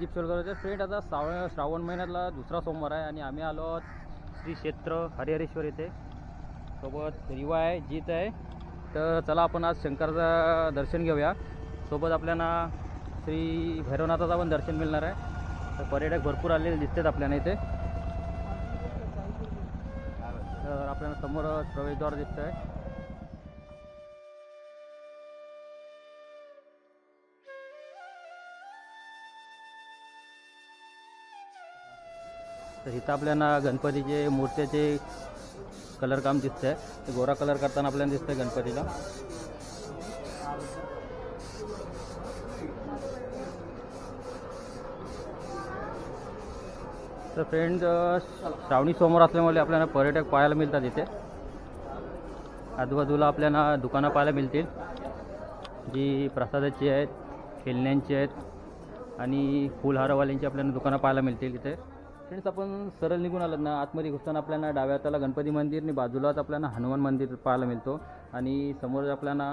माझ्या channel friend आता श्रावण श्रावण महिन्यातला दुसरा सोमवार आहे आणि आम्ही आलो आहोत श्री क्षेत्र हरिहरेश्वर येथे. सोबत रिवा आहे जीत आहे. तर चला आपण आज शंकरचं दर्शन घेऊया. सोबत आपल्याला श्री भैरवनाथाचं पण दर्शन मिळणार आहे. तर पर्यटक भरपूर आलेले दिसतात आपल्याला इथे. तर आपल्याला समोर प्रवेशद्वार दिसतं आहे तर इथं आपल्याला गणपतीचे मूर्त्याचे कलर काम दिसतंय. ते गोरा कलर करताना आपल्याला दिसतंय गणपतीला. तर फ्रेंड श्रावणी समोर असल्यामुळे आपल्याला पर्यटक पाहायला मिळतात इथे. आजूबाजूला आपल्याला दुकानं पाहायला मिळतील. जी प्रसादाची आहेत खेळण्यांची आहेत आणि फुलहारवाल्यांची आपल्याला दुकानं पाहायला मिळतील इथे. फ्रेंड्स आपण सरळ निघून आलं ना आतमध्ये घुसताना आपल्याला डाव्या हाताला गणपती मंदिर आणि बाजूलाच आपल्याला हनुमान मंदिर पाहायला मिळतो. आणि समोर आपल्याला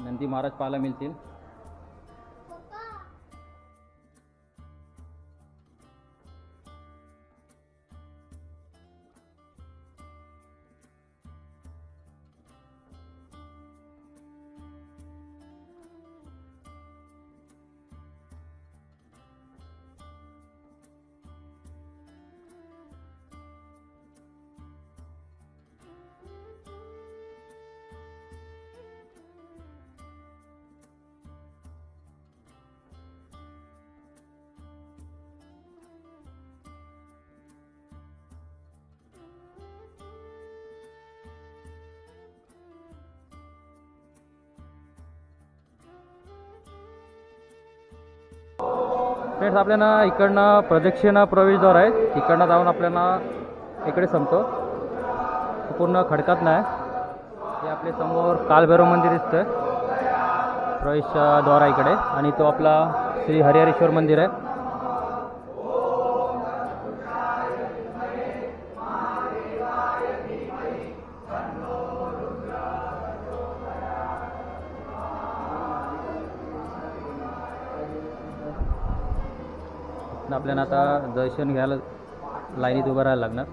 नंदी महाराज पाहायला मिळतील. फ्रेंड्स आपल्याला इकडनं प्रदक्षिणा प्रवेशद्वार आहे. इकडनं जाऊन आपल्याला इकडे संपतो. तो पूर्ण खडकात नाही. हे आपल्यासमोर कालभैरव मंदिर दिसतं प्रवेशद्वार आहे इकडे. आणि तो आपला श्री हरिहरेश्वर मंदिर आहे. आपल्याला आता दर्शन घ्यायला लाईनीत उभं राहायला लागणार.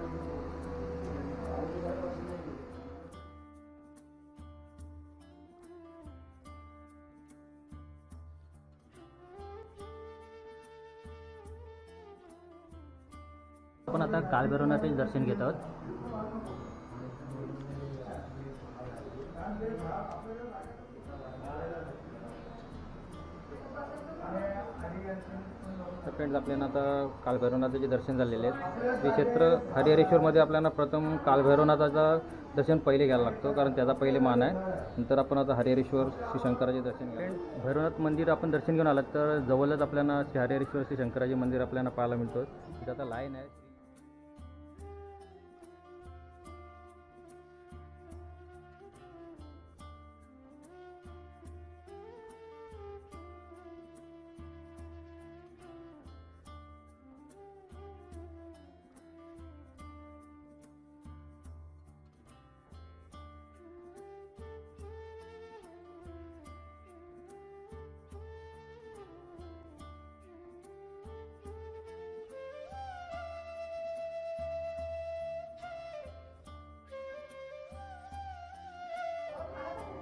आपण आता कालभैरवनाथचे दर्शन घेत आहोत. तर फ्रेंड्स आपल्याला आता कालभैरवनाथाचे दर्शन झालेले आहेत ते क्षेत्र हरिहरेश्वरमध्ये आपल्याला प्रथम कालभैरवनाथाचं दर्शन पहिले घ्यायला लागतो कारण त्याचा पहिले मान आहे. नंतर आपण आता हरिहरेश्वर श्री शंकराचे दर्शन घ्या भैरवनाथ मंदिर आपण दर्शन घेऊन आलात तर जवळच आपल्याला श्री हरिहरेश्वर श्री शंकराचे मंदिर आपल्याला पाहायला मिळतं तिथं आता लाईन आहे.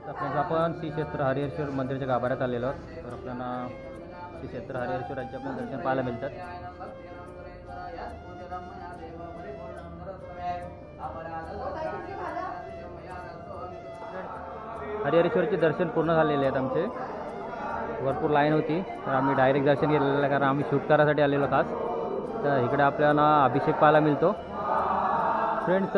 तर आपण श्री क्षेत्र हरिहरेश्वर मंदिराच्या गाभाऱ्यात आलेलो आहोत. तर आपल्याला श्री क्षेत्र हरिहरेश्वराचे आपण दर्शन पाहायला मिळतात. हरिहरेश्वरचे दर्शन पूर्ण झालेले आहेत आमचे. भरपूर लाईन होती. तर आम्ही डायरेक्ट दर्शन घेतलेलं आहे कारण आम्ही शूट करायसाठी आलेलो खास तर इकडे आपल्याला अभिषेक पाहायला मिळतो. फ्रेंड्स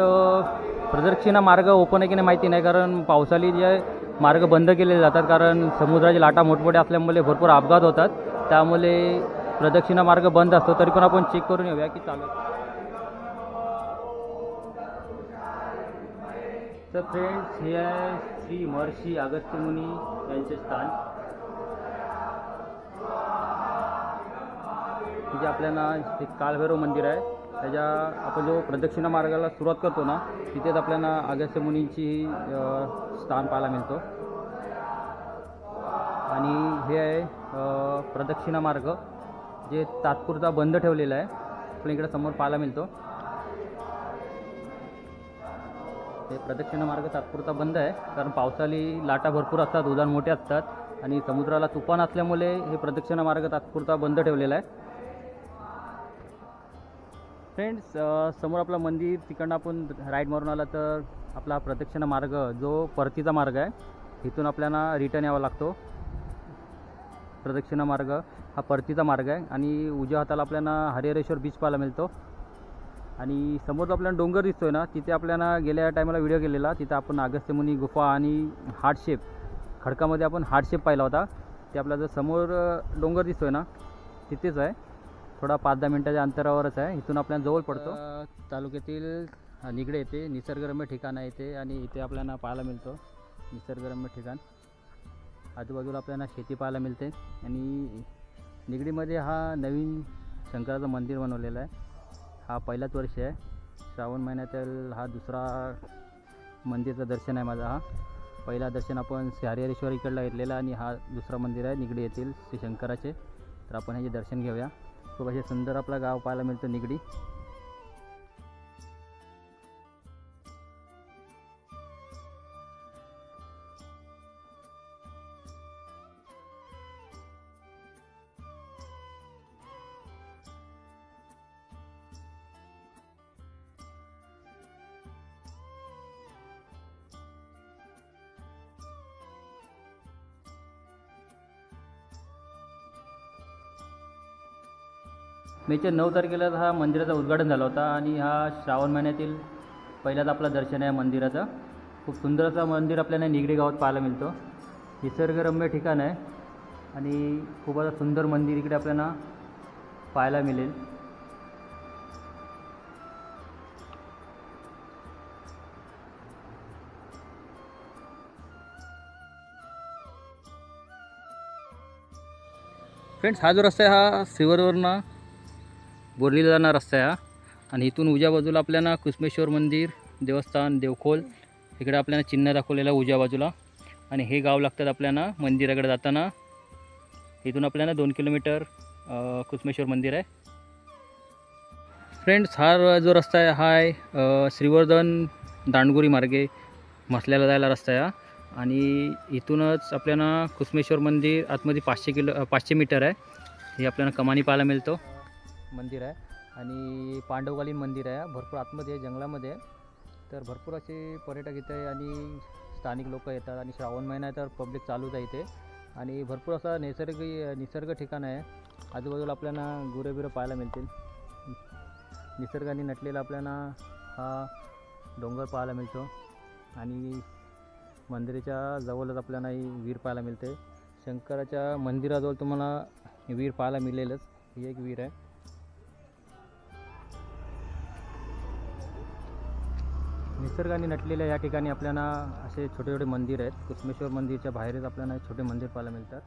प्रदक्षिणा मार्ग ओपन आहे की नाही माहिती नाही कारण पावसाळी जे मार्ग बंद केले जातात कारण समुद्राची लाटा मोठमोठ्या असल्यामुळे भरपूर अपघात होतात. त्यामुळे प्रदक्षिणा मार्ग बंद असतो. तरी पण आपण चेक करून येऊया की चालू तर फ्रेंड्स हे आहे श्री महर्षी अगस्त्यमुनी यांचे स्थान. जे आपल्याला एक कालभैरव मंदिर आहे. त्याच्या आपण जो प्रदक्षिणा मार्गाला सुरुवात करतो ना तिथेच आपल्याला अगस्त्य मुनींची स्थान पाहायला मिळतो. आणि हे आहे प्रदक्षिणा मार्ग जे तात्पुरता बंद ठेवलेला आहे. पण इकडे समोर पाहायला मिळतो. हे प्रदक्षिणा मार्ग तात्पुरता बंद आहे कारण पावसाळी लाटा भरपूर असतात उदान मोठे असतात. आणि समुद्राला तुफान असल्यामुळे हे प्रदक्षिणा मार्ग तात्पुरता बंद ठेवलेला आहे. फ्रेंड्स समोर आपलं मंदिर तिकडनं आपण राईड मारून आला तर आपला प्रदक्षिणा मार्ग जो परतीचा मार्ग आहे इथून आपल्याला रिटर्न यावा लागतो. प्रदक्षिणा मार्ग हा परतीचा मार्ग आहे आणि उजव्या हाताला आपल्याला हरिहरेश्वर बीच पाहायला मिळतो. आणि समोर जो आपल्याला डोंगर दिसतोय ना तिथे आपल्याला गेल्या टायमाला व्हिडिओ केलेला तिथं आपण अगस्त्यमुनी गुफा आणि हार्ट शेप खडकामध्ये आपण हार्डशेप पाहिला होता. ते आपला जो समोर डोंगर दिसतोय ना तिथेच आहे. थोडा पाच दहा मिनटाच्या अंतरावरच आहे. इथून आपल्याला जवळ पडतो. तालुक्यातील निगडे येते निसर्गरम्य ठिकाण आहे इथे आणि इथे आपल्याला पाहायला मिळतो. निसर्गरम्य ठिकाण. आजूबाजूला आपल्याला शेती पाहायला मिळते. आणि निगडीमध्ये हा नवीन शंकराचं मंदिर बनवलेलं आहे. हा पहिलाच वर्ष आहे. श्रावण महिन्यातील हा दुसरा मंदिरचं दर्शन आहे माझा हा. पहिला दर्शन आपण श्री हरिहरेश्वर इकडला घेतलेला आणि हा दुसरा मंदिर आहे निगडी येथील श्री शंकराचे. तर आपण ह्याचे दर्शन घेऊया. खूप असे सुंदर आपला गाव पाहायला मिळतं निगडी मेच्या नऊ तारखेला हा मंदिराचा उद्घाटन झाला होता आणि हा श्रावण महिन्यातील पहिलाच आपला दर्शन आहे मंदिराचं. खूप सुंदर असं मंदिर आपल्याला निगडी गावात पाहायला मिळतो. निसर्गरम्य ठिकाण आहे आणि खूप असं सुंदर मंदिर इकडे आपल्याला पाहायला मिळेल. फ्रेंड्स हा जो रस्ता आहे हा सिवरवरनं बोरलीला जाणारा रस्ता आहे हा. आणि इथून उजव्या बाजूला आपल्याला कुसमेश्वर मंदिर देवस्थान देवखोल इकडे आपल्याला चिन्ह दाखवलेलं आहे उजव्या बाजूला. आणि हे गाव लागतात आपल्याला मंदिराकडे जाताना. इथून आपल्याला दोन किलोमीटर कुसमेश्वर मंदिर आहे. फ्रेंड्स हा जो रस्ता आहे हा आहे श्रीवर्धन दांडगुरी मार्गे मसल्याला जायला रस्ता आहे हा. आणि इथूनच आपल्याला कुसमेश्वर मंदिर आतमध्ये पाचशे किलो पाचशे मीटर आहे. हे आपल्याला कमानी पाहायला मिळतो. मंदिर आहे आणि पांडवकालीन मंदिर आहे. भरपूर आतमध्ये आहे जंगलामध्ये आहे. तर भरपूर असे पर्यटक इथे आणि स्थानिक लोक येतात आणि श्रावण महिना आहे तर पब्लिक चालूच आहे इथे. आणि भरपूर असा नैसर्गिक निसर्ग ठिकाण आहे. आजूबाजूला आपल्याला गुरंबिरं पाहायला मिळतील. निसर्गाने नटलेला आपल्याला हा डोंगर पाहायला मिळतो. आणि मंदिराच्या जवळच आपल्याला ही विहीर पाहायला मिळते. शंकराच्या मंदिराजवळ तुम्हाला विहीर पाहायला मिळेलच. ही एक विहीर आहे. निसर्गाने नटलेल्या या ठिकाणी आपल्याला असे छोटे छोटे मंदिर आहेत. कुसमेश्वर मंदिरच्या बाहेरच आपल्याला छोटे मंदिर पाहायला मिळतात.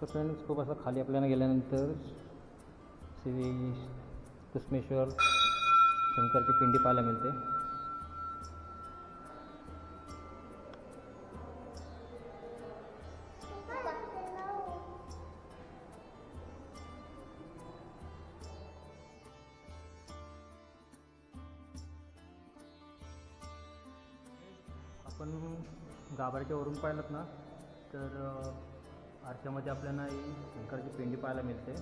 तर फ्रेंड्स खूप असं खाली आपल्याला गेल्यानंतर श्री कुसमेश्वर शंकरची पिंडी पाहायला मिळते. आपण गाभाऱ्याच्या वरून पाहिलं ना तर आरशामध्ये आपल्याला ही शंकराची पिंडी पाहायला मिळते.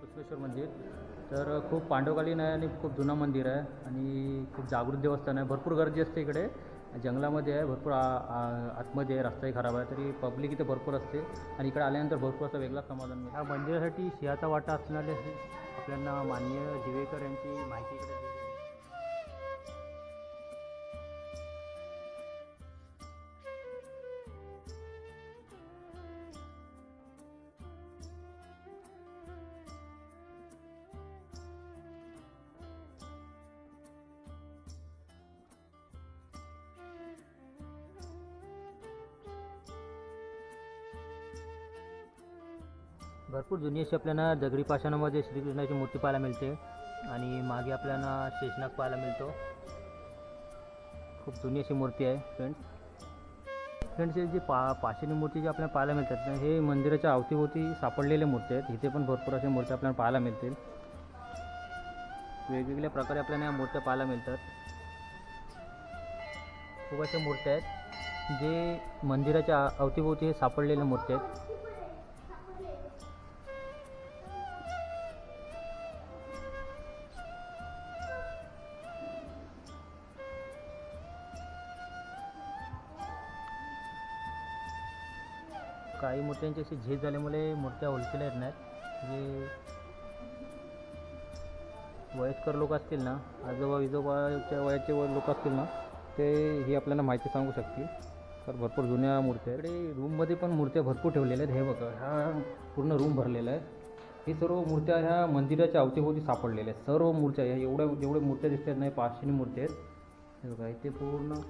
पुष्पेश्वर मंदिर. तर खूप पांडवकालीन आहे आणि खूप जुनं मंदिर आहे आणि खूप जागृत देवस्थान आहे. भरपूर गर्दी असते इकडे. जंगलामध्ये आहे भरपूर आ आतमध्ये आहे रस्ताही खराब आहे तरी पब्लिक इथे भरपूर असते आणि इकडे आल्यानंतर भरपूर असं वेगळा समाधान मिळतं. या मंदिरासाठी सिंहाचा वाटा असणारे आपल्यांना मान्य दिवेकर यांची माहिती भरपूर जुनी अशी आपल्याला दगडी पाषाणामध्ये श्रीकृष्णाची मूर्ती पाहायला मिळते. आणि मागे आपल्याला शेषनाग पाहायला मिळतो. खूप जुनी अशी मूर्ती आहे फ्रेंड्स फ्रेंड्स हे जी पा पाषाणी मूर्ती जी आपल्याला पाहायला मिळतात हे मंदिराच्या अवतीभोवती सापडलेल्या मूर्ती आहेत. इथे पण भरपूर अशा मूर्ती आपल्याला पाहायला मिळतील. वेगवेगळ्या प्रकारे आपल्याला या मूर्त्या पाहायला मिळतात. खूप अशा मूर्त्या आहेत जे मंदिराच्या अवतीभोवती हे सापडलेल्या मूर्त्या आहेत. काही मूर्त्यांची अशी झीज झाल्यामुळे मूर्त्या होलसेल येत नाहीत. जे वयस्कर लोक असतील ना आजोबा विजोबाच्या वयाचे व लोक असतील ना ते ही आपल्याला माहिती सांगू शकतील. तर भरपूर जुन्या मूर्त्या आहेत. इकडे रूममध्ये पण मूर्त्या भरपूर ठेवलेल्या आहेत. हे बघा ह्या पूर्ण रूम भरलेला आहे. हे सर्व मूर्त्या ह्या मंदिराच्या अवतीभोवती सापडलेल्या आहेत. सर्व मूर्त्या ह्या एवढ्या जेवढ्या मूर्त्या दिसतात नाही पाचशेनी मूर्त्या आहेत. हे बघा इथे पूर्ण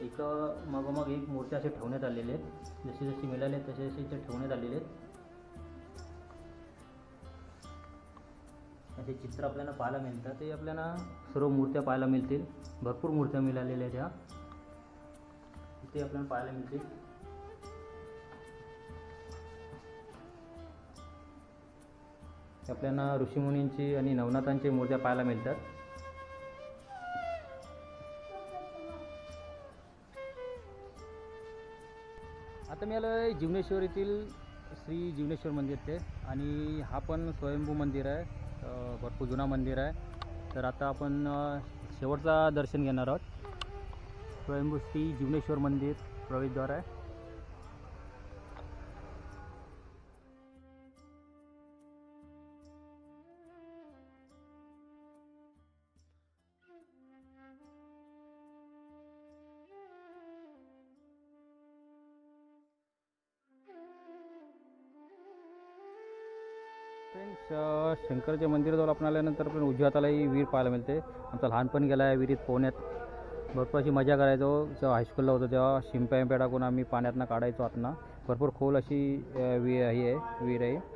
एका मागोमाग एक मूर्त्या असे ठेवण्यात आलेले आहेत. जशी जशी मिळाले तसे जसे इथे ठेवण्यात आलेले आहेत. असे चित्र आपल्याला पाहायला मिळतात. ते आपल्याला सर्व मूर्त्या पाहायला मिळतील. भरपूर मूर्त्या मिळालेल्या आहेत ते आपल्याला पाहायला मिळतील. आपल्याला ऋषीमुनींची आणि नवनाथांची मूर्त्या पाहायला मिळतात. आता मी आलो आहे जीवनेश्वर येथील श्री जीवनेश्वर मंदिर ते. आणि हा पण स्वयंभू मंदिर आहे. भरपूर जुना मंदिर आहे. तर आता आपण शेवटचा दर्शन घेणार आहोत. स्वयंभू श्री जीवनेश्वर मंदिर प्रवेशद्वार आहे. शंकराच्या मंदिराजवळ आपण आल्यानंतर पण उजव्या हातालाही विहीर पाहायला मिळते. आमचा लहानपण गेला आहे विहिरीत पोहण्यात. भरपूर अशी मजा करायचो. जेव्हा हायस्कूलला होतो तेव्हा शिंप्या टाकून आम्ही पाण्यातनं काढायचो आतनं. भरपूर खोल अशी वि आहे विहीर आहे.